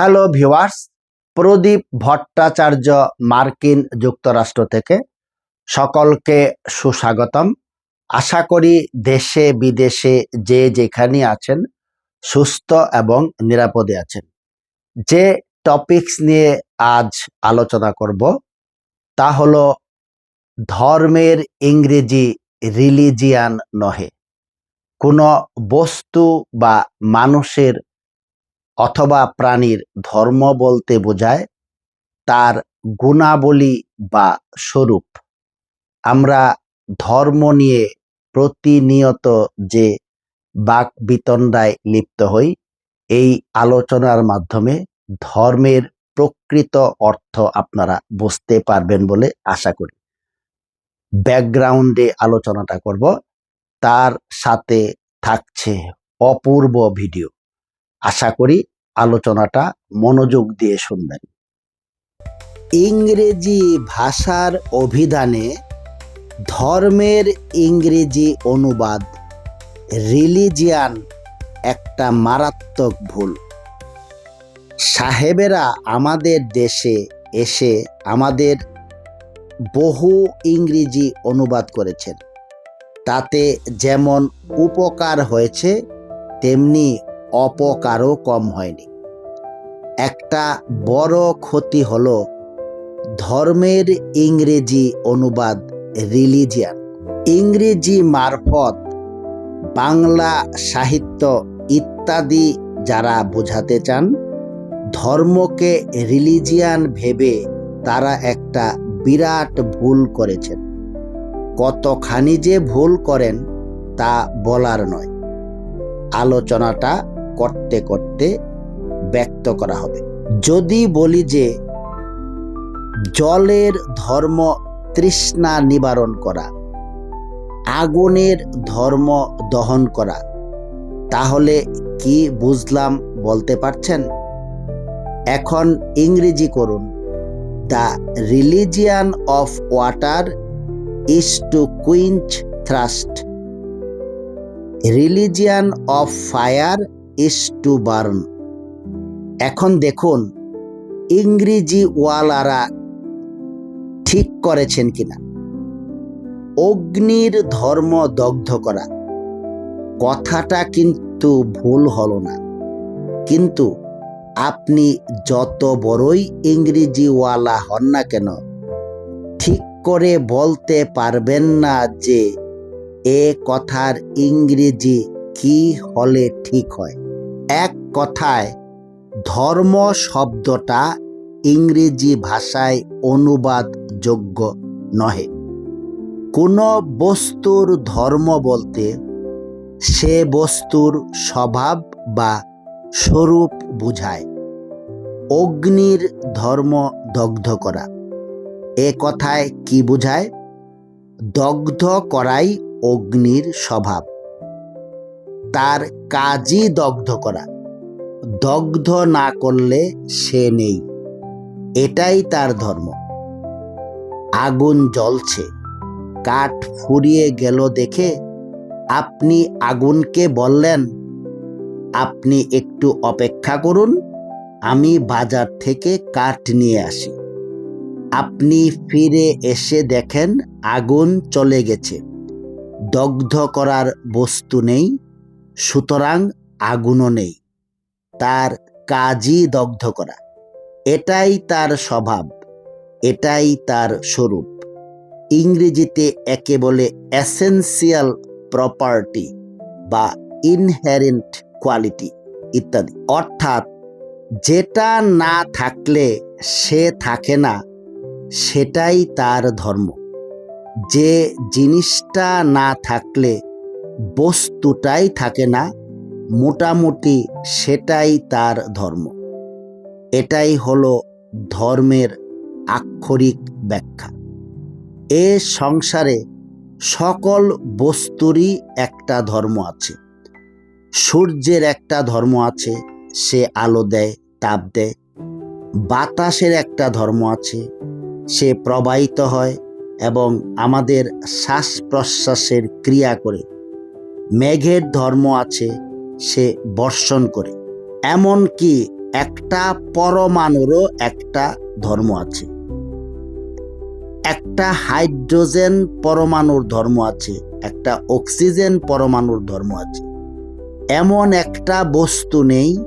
Hello viewers, প্রদীপ ভট্টাচার্য মার্কিন যুক্তরাষ্ট্র থেকে সকলকে সুস্বাগতম। আশা করি দেশে, বিদেশে যে যেখানে আছেন সুস্থ এবং নিরাপদে আছেন। যে টপিকস নিয়ে আজ আলোচনা করব তা হলো ধর্মের ইংরেজি রিলিজিয়ান নহে। কোনো বস্তু বা মানুষের অথবা প্রাণীর ধর্ম বলতে বোঝায় তার গুণাবলী বা স্বরূপ। আমরা ধর্ম নিয়ে প্রতিনিয়ত যে বাক বিতণ্ডায় লিপ্ত হই, এই আলোচনার মাধ্যমে ধর্মের প্রকৃত অর্থ আপনারা বুঝতে পারবেন বলে আশা করি। ব্যাকগ্রাউন্ডে আলোচনাটা করব, তার সাথে থাকছে অপূর্ব ভিডিও। আশা করি আলোচনাটা মনোযোগ দিয়ে শুনবেন। ইংরেজি ভাষার অভিধানে ধর্মের ইংরেজি অনুবাদ রিলিজিয়ান একটা মারাত্মক ভুল। সাহেবেরা আমাদের দেশে এসে আমাদের বহু ইংরেজি অনুবাদ করেছেন। তাতে যেমন উপকার হয়েছে, তেমনি অপকারও কম হয়নি। একটা বড় ক্ষতি হলো ধর্মের ইংরেজি অনুবাদ রিলিজিয়ান। ইংরেজি মারফত বাংলা সাহিত্য ইত্যাদি যারা বোঝাতে চান, ধর্মকে রিলিজিয়ান ভেবে তারা একটা বিরাট ভুল করেছেন। কতখানি যে ভুল করেন তা বলার নয়। আলোচনাটা করতে করতে ব্যক্ত করা হবে। যদি বলি যে জলের ধর্ম তৃষ্ণা নিবারণ করা, আগুনের ধর্ম দহন করা, তাহলে কি বুঝলাম বলতে পারছেন? এখন ইংরেজি করুন। The religion of water is to quench thirst. Religion of fire is to burn এখন দেখুন, ইংরেজি ওয়ালারা ঠিক করেছেন কিনা। অগ্নির ধর্ম দগ্ধ করা। কথাটা কিন্তু ভুল হলো না। কিন্তু আপনি যত বড়ই ইংরেজিওয়ালা হন না কেন, ঠিক করে বলতে পারবেন না যে এ কথার ইংরেজি কি হলে ঠিক হয়? এক কথায়, ধর্ম শব্দটা ইংরেজি ভাষায় অনুবাদযোগ্য নহে। কোনো বস্তুর ধর্ম বলতে সে বস্তুর স্বভাব বা স্বরূপ বুঝায়। অগ্নির ধর্ম দগ্ধ করা। এ কথায় কি বুঝায়? দগ্ধ করাই অগ্নির স্বভাব। তার কাজই দগ্ধ করা। দগ্ধ না করলে সে নেই। এটাই তার ধর্ম। আগুন জ্বলছে। কাঠ ফুরিয়ে গেল দেখে আপনি আগুনকে বললেন, আপনি একটু অপেক্ষা করুন, আমি বাজার থেকে কাঠ নিয়ে আসি। আপনি ফিরে এসে দেখেন আগুন চলে গেছে। দগ্ধ করার বস্তু নেই। সুতরাং আগুনও নেই। তার কাজই দগ্ধ করা। এটাই তার স্বভাব। এটাই তার স্বরূপ। ইংরেজিতে একে বলে অ্যাসেন্সিয়াল প্রপার্টি বা ইনহেরেন্ট কোয়ালিটি ইত্যাদি। অর্থাৎ যেটা না থাকলে সে থাকে না, সেটাই তার ধর্ম। যে জিনিসটা না থাকলে বস্তুটাই থাকে না, মোটামুটি সেটাই তার ধর্ম। এটাই হলো ধর্মের আক্ষরিক ব্যাখ্যা। এ সংসারে সকল বস্তুরই একটা ধর্ম আছে। সূর্যের একটা ধর্ম আছে, সে আলো দেয়, তাপ দেয়। বাতাসের একটা ধর্ম আছে, সে প্রবাহিত হয় এবং আমাদের শ্বাস প্রশ্বাসের ক্রিয়া করে। মেঘের ধর্ম আছে, সে বর্ষণ করে। এমনকি একটা পরমাণুরও একটা ধর্ম আছে। একটা হাইড্রোজেন পরমাণুর ধর্ম আছে, একটা অক্সিজেন পরমাণুর ধর্ম আছে। এমন একটা বস্তু নেই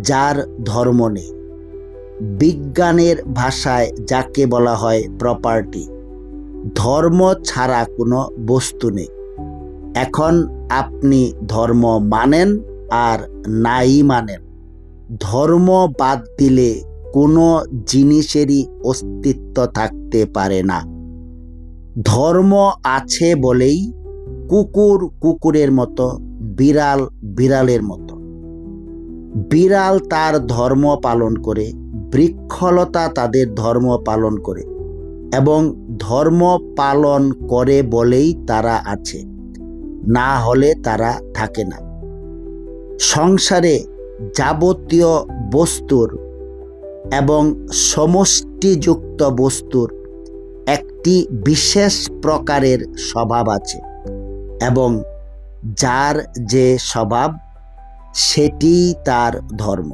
যার ধর্ম নেই। বিজ্ঞানের ভাষায় যাকে বলা হয় প্রপার্টি ধর্ম ছাড়া কোনো বস্তু নেই। এখন আপনি ধর্ম মানেন আর নাই মানেন। ধর্ম বাদ দিলে কোনো জিনিসেরই অস্তিত্ব থাকতে পারে না। ধর্ম আছে বলেই কুকুর কুকুরের মতো, বিড়াল বিড়ালের মতো। বিড়াল তার ধর্ম পালন করে, বৃক্ষলতা তাদের ধর্ম পালন করে এবং ধর্ম পালন করে বলেই তারা আছে। না হলে তারা থাকে না। সংসারে যাবতীয় বস্তুর এবং সমষ্টিযুক্ত বস্তুর একটি বিশেষ প্রকারের স্বভাব আছে এবং যার যে স্বভাব সেটি তার ধর্ম।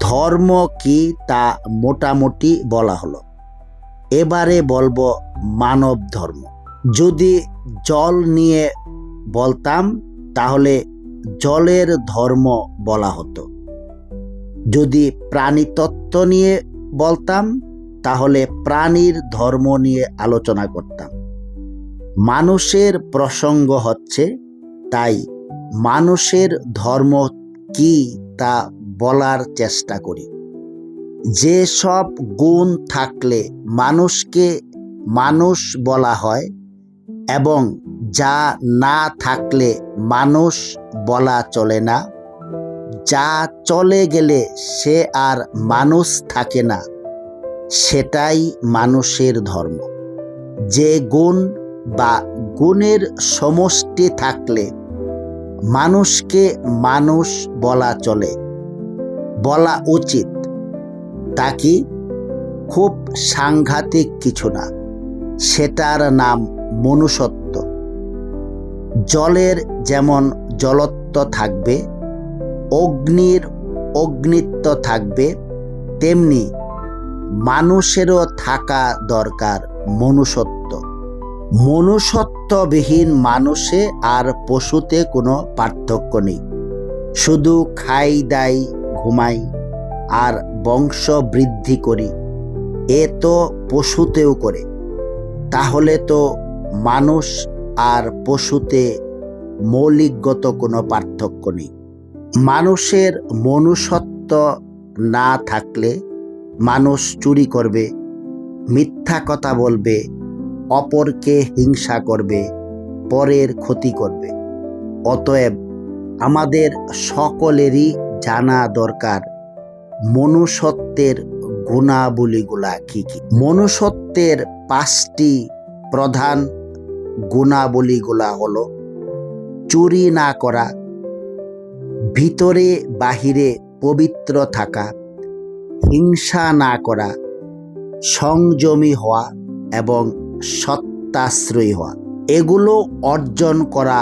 ধর্ম কি তা মোটামুটি বলা হলো। এবারে বলব মানব ধর্ম। যদি জল নিয়ে বলতাম, তাহলে জলের ধর্ম বলা হতো। যদি প্রাণীতত্ত্ব নিয়ে বলতাম, তাহলে প্রাণীর ধর্ম নিয়ে আলোচনা করতাম। মানুষের প্রসঙ্গ হচ্ছে, তাই মানুষের ধর্ম কি তা বলার চেষ্টা করি। যে সব গুণ থাকলে মানুষকে মানুষ বলা হয় এবং যা না থাকলে মানুষ বলা চলে না। যা চলে গেলে সে আর মানুষ থাকে না। সেটাই মানুষের ধর্ম। যে গুণ বা গুণের সমষ্টি থাকলে মানুষকে মানুষ বলা চলে। বলা উচিত। তা কি? খুব সাংঘাতিক কিছু না। সেটার নাম মনুষ্যত্ব। জলের যেমন জলত্ব থাকবে, অগ্নির অগ্নিত্ব থাকবে, তেমনি মানুষেরও থাকা দরকার মনুষ্যত্ব। মনুষ্যত্ববিহীন মানুষে আর পশুতে কোনো পার্থক্য নেই। শুধু খাই, দাই, ঘুমাই আর বংশ বৃদ্ধি করি, এ তো পশুতেও করে। তাহলে তো মানুষ আর পশুতে মৌলিকগত কোনো পার্থক্য নেই। মানুষের মনুষ্যত্ব না থাকলে মানুষ চুরি করবে, মিথ্যা কথা বলবে, অপরকে হিংসা করবে, পরের ক্ষতি করবে। অতএব আমাদের সকলেরই জানা দরকার, মনুষ্যত্বের গুণাবলীগুলা কি কি। মনুষ্যত্বের পাঁচটি প্রধান গুণাবলীগুলা হলো, চুরি না করা, ভিতরে বাহিরে পবিত্র থাকা, হিংসা না করা, সংযমী হওয়া এবং সত্যাশ্রয়ী হওয়া। এগুলো অর্জন করা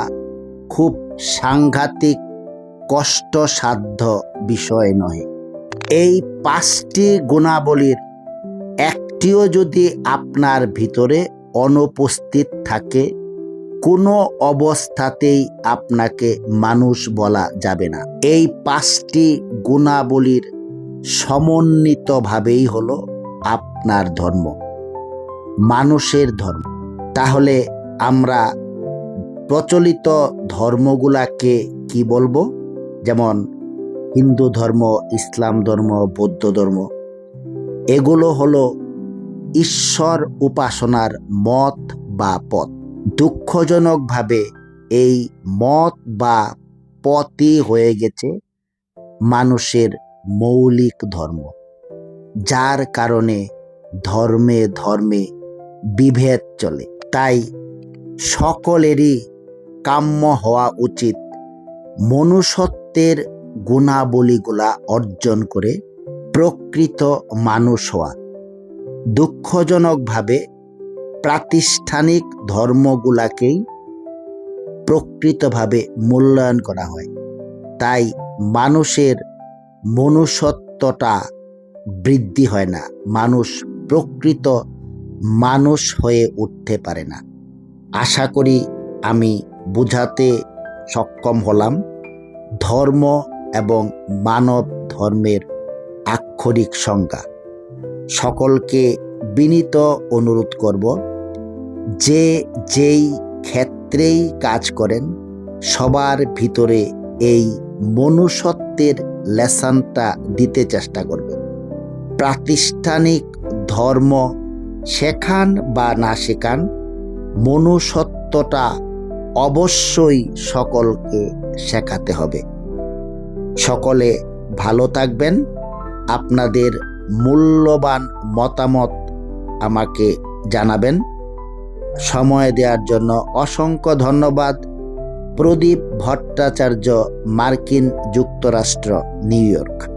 খুব সাংঘাতিক, কষ্টসাধ্য বিষয় নয় এই পাঁচটি গুণাবলীর একটিও যদি আপনার ভিতরে অনুপস্থিত থাকে, কোনো অবস্থাতেই আপনাকে মানুষ বলা যাবে না। এই পাঁচটি গুণাবলীর সমন্বিতভাবেই হলো আপনার ধর্ম, মানুষের ধর্ম। তাহলে আমরা প্রচলিত ধর্মগুলাকে কি বলব? যেমন হিন্দু ধর্ম, ইসলাম ধর্ম, বৌদ্ধ ধর্ম, এগুলো হলো ঈশ্বর উপাসনার মত বা পথ। দুঃখজনকভাবে এই মত বা পথই হয়ে গেছে মানুষের মৌলিক ধর্ম, যার কারণে ধর্মে ধর্মে বিভেদ চলে। তাই সকলেরই কাম্য হওয়া উচিত মনুষ্যত্বের গুণাবলীগুলা অর্জন করে প্রকৃত মানুষ হওয়া। দুঃখজনকভাবে প্রাতিষ্ঠানিক ধর্মগুলাকেই প্রকৃতভাবে মূল্যায়ন করা হয়। তাই মানুষের মনুষ্যত্বটা বৃদ্ধি হয় না। মানুষ প্রকৃত মানুষ হয়ে উঠতে পারে না। আশা করি আমি বুঝাতে সক্ষম হলাম। ধর্ম এবং মানব ধর্মের আক্ষরিক সংজ্ঞা। সকলকে বিনীত অনুরোধ করব, যে যেই ক্ষেত্রেই কাজ করেন, সবার ভিতরে এই মনুষ্যত্বের লেসানটা দিতে চেষ্টা করবেন। প্রাতিষ্ঠানিক ধর্ম শেখান বা না শেখান, মনুষ্যত্বটা অবশ্যই সকলকে শেখাতে হবে। সকলে ভালো থাকবেন। আপনাদের মূল্যবান মতামত আমাকে জানাবেন। সময় দেওয়ার জন্য অসংখ্য ধন্যবাদ। প্রদীপ ভট্টাচার্য, মার্কিন যুক্তরাষ্ট্র, নিউ ইয়র্ক।